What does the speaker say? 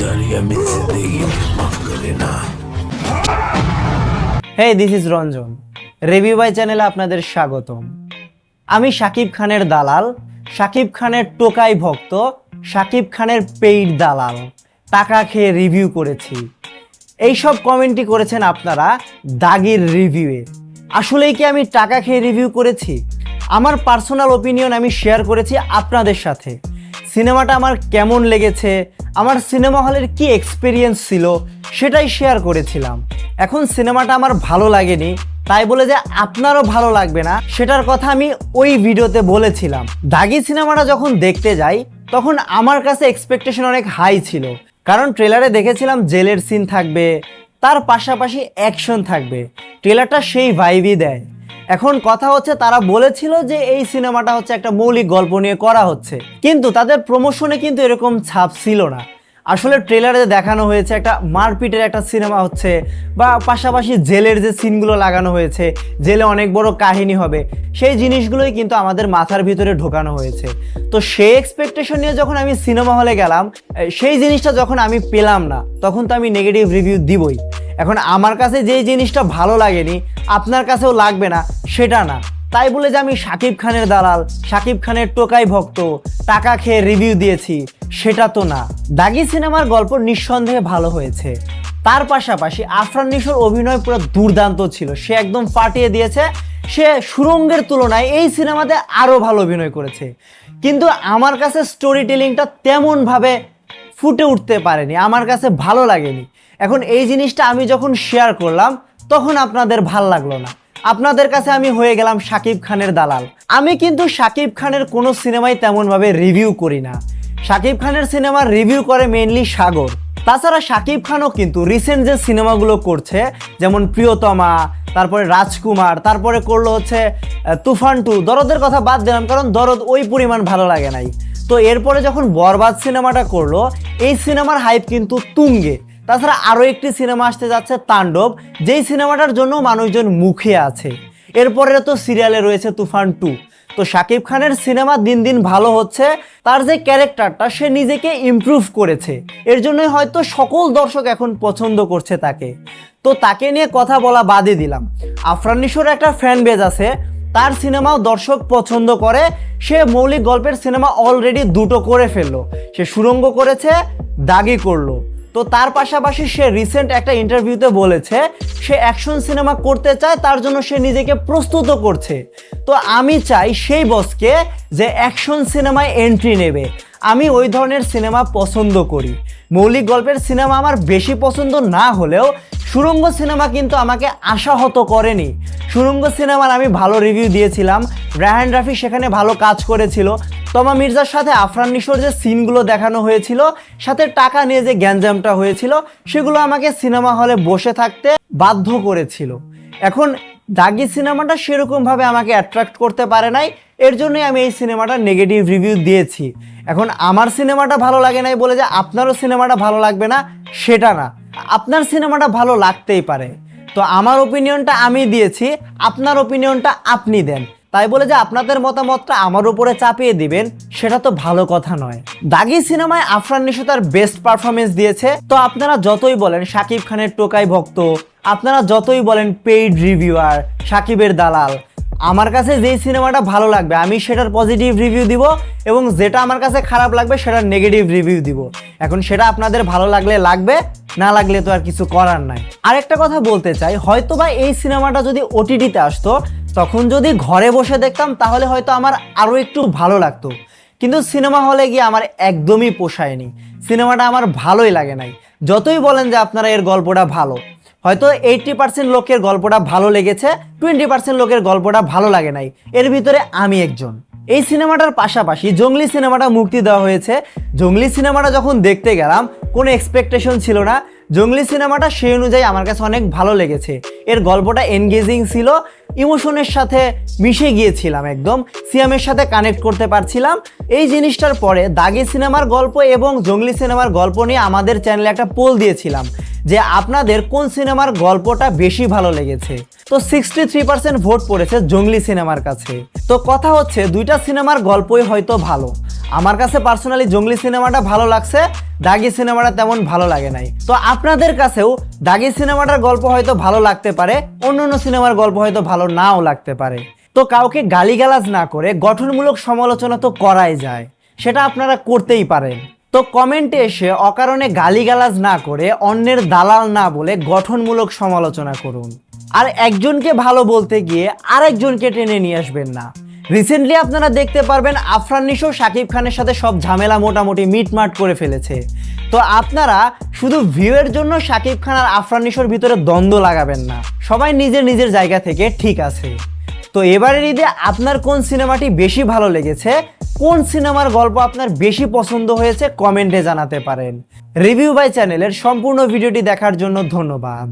दरिया में जिंदगी माफ करे ना hey this is Ranjan review by চ্যানেলে আপনাদের স্বাগতম আমি শাকিব খানের দালাল শাকিব খানের টোকাই ভক্ত শাকিব খানের পেইড দালাল টাকা খেয়ে রিভিউ করেছি এইসব কমেন্টই করেছেন আপনারা দাগির রিভিউয়ে আসলেই কি আমি টাকা খেয়ে রিভিউ করেছি আমার পার্সোনাল ওপিনিয়ন আমি শেয়ার করেছি আপনাদের সাথে সিনেমাটা আমার কেমন লেগেছে, আমার সিনেমা হলের কি এক্সপিরিয়েন্স ছিল, সেটাই শেয়ার করেছিলাম। এখন সিনেমাটা আমার ভালো লাগেনি, তাই বলে যে আপনারও ভালো লাগবে না, সেটার কথা আমি ওই ভিডিওতে বলেছিলাম। দাগি সিনেমাটা যখন দেখতে যাই, তখন আমার কাছে এক্সপেকটেশন অনেক হাই ছিল। কারণ ট্রেলারে দেখেছিলাম জেলের সিন থাকবে, তার পাশাপাশি অ্যাকশন থাকবে। ট্রেলারটা সেই ভাইবই দেয়। এখন কথা হচ্ছে তারা বলেছিল যে এই সিনেমাটা হচ্ছে একটা মৌলিক গল্প নিয়ে করা হচ্ছে। কিন্তু তাদের প্রমোশনে কিন্তু এরকম ছাপ ছিল না। আসলে ট্রেলারে দেখানো হয়েছে একটা মারপিটের একটা সিনেমা হচ্ছে বা পাশাপাশি জেলের যে সিনগুলো লাগানো হয়েছে, জেলে অনেক বড় কাহিনী হবে, সেই জিনিসগুলোই কিন্তু আমাদের মাথার ভিতরে ঢোকানো হয়েছে। তো সেই এক্সপেকটেশন নিয়ে যখন আমি সিনেমা হলে গেলাম সেই জিনিসটা যখন আমি পেলাম না, তখন তো আমি নেগেটিভ রিভিউ দিবই। এখন আমার কাছে যেই জিনিসটা ভালো লাগেনি, আপনার কাছেও লাগবে না, সেটা না। তাই বলে যে আমি শাকিব খানের দালাল শাকিব খানের টোকাই ভক্ত, টাকা খেয়ে রিভিউ দিয়েছি, সেটা তো না। দাগি সিনেমার গল্প নিঃসন্দেহে ভালো হয়েছে। তার পাশাপাশি আফরান নিশোর অভিনয় পুরো দুর্দান্ত ছিল। সে একদম ফাটিয়ে দিয়েছে, সে সুরঙ্গের তুলনায় এই সিনেমাতে আরও ভালো অভিনয় করেছে। কিন্তু আমার কাছে স্টোরি টেলিংটা তেমনভাবে ফুটে উঠতে পারেনি, আমার কাছে ভালো লাগেনি। এখন এই জিনিসটা আমি যখন শেয়ার করলাম, তখন আপনাদের ভালো লাগল না। আপনাদের কাছে আমি হয়ে গেলাম শাকিব খানের দালাল। আমি কিন্তু শাকিব খানের কোনো সিনেমাই তেমনভাবে রিভিউ করি না। শাকিব খানের সিনেমার রিভিউ করে মেনলি সাগর। তাছাড়া শাকিব খানও কিন্তু রিসেন্ট যে সিনেমাগুলো করছে, যেমন প্রিয়তমা, তারপরে রাজকুমার, তারপরে করল হচ্ছে তুফান টু, দরদের কথা বাদ দিলাম, কারণ দরদ ওই পরিমাণ ভালো লাগে নাই। তো এরপরে যখন বরবাদ সিনেমাটা করল, এই সিনেমার হাইপ কিন্তু তুঙ্গে। তাছাড়া আরও একটি সিনেমা আসতে যাচ্ছে তাণ্ডব, যেই সিনেমাটার জন্য মানুষজন মুখে আছে। এরপরে তো সিরিয়ালে রয়েছে তুফান টু। তো শাকিব খানের সিনেমা দিন দিন ভালো হচ্ছে, তার যে ক্যারেক্টারটা সে নিজেকে ইমপ্রুভ করেছে। এর জন্যই হয়তো সকল দর্শক এখন পছন্দ করছে তাকে। তো তাকে নিয়ে কথা বলা বাদে দিলাম। আফরান নিশোর একটা ফ্যান বেজ আছে, তার সিনেমাও দর্শক পছন্দ করে, সে মৌলিক গল্পের সিনেমা অলরেডি দুটো করে ফেলল। সে সুরঙ্গ করেছে দাগি করল। তো তার পাশাপাশি সে রিসেন্ট একটা ইন্টারভিউতে বলেছে, সে অ্যাকশন সিনেমা করতে চায়, তার জন্য সে নিজেকে প্রস্তুত করছে। তো আমি চাই সেই বসকে যে অ্যাকশন সিনেমায় এন্ট্রি নেবে। আমি ওই ধরনের সিনেমা পছন্দ করি। মৌলিক গল্পের সিনেমা আমার বেশি পছন্দ না হলেও সুরঙ্গ সিনেমা কিন্তু আমাকে আশাহত করেনি। সুরঙ্গ সিনেমার আমি ভালো রিভিউ দিয়েছিলাম। রায়হান রাফি সেখানে ভালো কাজ করেছিল। তমা মির্জার সাথে আফরান নিশোর যে সিনগুলো দেখানো হয়েছিল, সাথে টাকা নিয়ে যে গ্যাঞ্জামটা হয়েছিল, সেগুলো আমাকে সিনেমা হলে বসে থাকতে বাধ্য করেছিল। এখন দাগি সিনেমাটা সেরকমভাবে আমাকে অ্যাট্রাক্ট করতে পারে নাই, এর জন্যই আমি এই সিনেমাটা নেগেটিভ রিভিউ দিয়েছি। এখন আমার সিনেমাটা ভালো লাগে নাই বলে যে আপনারও সিনেমাটা ভালো লাগবে না, সেটা না। আপনার সিনেমাটা ভালো লাগতেই পারে। তো আমার ওপিনিয়নটা আমি দিয়েছি, আপনার ওপিনিয়নটা আপনি দেন। তাই বলে যে আপনাদের মতামতটা আমার উপরে চাপিয়ে দিবেন, সেটা তো ভালো কথা নয়। দাগি সিনেমায় আফরান নিশো তার বেস্ট পারফরমেন্স দিয়েছে। তো আপনারা যতই বলেন শাকিব খানের টোকাই ভক্ত, আপনারা যতই বলেন পেইড রিভিউয়ার শাকিবের দালাল, আমার কাছে যেই সিনেমাটা ভালো লাগবে, আমি সেটার পজিটিভ রিভিউ দিব এবং যেটা আমার কাছে খারাপ লাগবে, সেটার নেগেটিভ রিভিউ দিব। এখন সেটা আপনাদের ভালো লাগলে লাগবে, না লাগলে তো আর কিছু করার নাই। আরেকটা কথা বলতে চাই হয়তো বা এই সিনেমাটা যদি ওটিটিতে আসতো তখন যদি ঘরে বসে দেখতাম, তাহলে হয়তো আমার আরও একটু ভালো লাগতো। কিন্তু সিনেমা হলে গিয়ে আমার একদমই পোষায়নি। সিনেমাটা আমার ভালোই লাগে নাই। যতই বলেন যে আপনারা এর গল্পটা ভালো, হয়তো এইটটি পার্সেন্ট লোকের গল্পটা ভালো লেগেছে, টোয়েন্টি পার্সেন্ট লোকের গল্পটা ভালো লাগে নাই। এর ভিতরে আমি একজন। এই সিনেমাটার পাশাপাশি জঙ্গলি সিনেমাটা মুক্তি দেওয়া হয়েছে। জঙ্গলি সিনেমাটা যখন দেখতে গেলাম কোনো এক্সপেকটেশন ছিল না। জঙ্গলি সিনেমাটা সেই অনুযায়ী আমার কাছে অনেক ভালো লেগেছে। এর গল্পটা এনগেজিং ছিল, ইমোশনের সাথে মিশে গিয়েছিলাম একদম, সিয়ামের সাথে কানেক্ট করতে পারছিলাম। এই জিনিসটার পরে দাগি সিনেমার গল্প এবং জঙ্গলি সিনেমার গল্প নিয়ে আমাদের চ্যানেলে একটা পোল দিয়েছিলাম। যে আপনাদের কোন সিনেমার গল্পটা বেশি ভালো লেগেছে? তো সিক্সটি থ্রি পার্সেন্ট ভোট পড়েছে জঙ্গলি সিনেমার কাছে। তো কথা হচ্ছে দুইটা সিনেমার গল্পই হয়তো ভালো। আমার কাছে পার্সোনালি জঙ্গলি সিনেমাটা ভালো লাগছে, দাগি সিনেমাটা তেমন ভালো লাগে নাই। তো আপনাদের কাছেও দাগি সিনেমাটার গল্প হয়তো ভালো লাগতে পারে অন্য অন্য সিনেমার গল্প হয়তো ভালো নাও লাগতে পারে। তো কাউকে গালিগালাজ না করে গঠনমূলক সমালোচনা তো করাই যায়। সেটা আপনারা করতেই পারেন। তো কমেন্টে এসে অকারণে গালিগালাজ না করে অন্যের দালাল না বলে গঠনমূলক সমালোচনা করুন। আর একজনকে ভালো বলতে গিয়ে আরেকজনকে টেনে নিয়ে আসবেন না। রিসেন্টলি আপনারা দেখতে পারবেন আফরান নিশো শাকিব খানের সাথে সব ঝামেলা মোটামুটি মিটমাট করে ফেলেছে। তো আপনারা শুধু ভিউয়ের জন্য শাকিব খান আর আফরান নিশোর ভিতরে দ্বন্দ্ব লাগাবেন না। সবাই নিজের নিজের জায়গা থেকে ঠিক আছে। তো এবারের ঈদে আপনার কোন সিনেমাটি বেশি ভালো লেগেছে কোন সিনেমার গল্প আপনার বেশি পছন্দ হয়েছে কমেন্টে জানাতে পারেন। রিভিউ বাই চ্যানেলের সম্পূর্ণ ভিডিওটি দেখার জন্য ধন্যবাদ।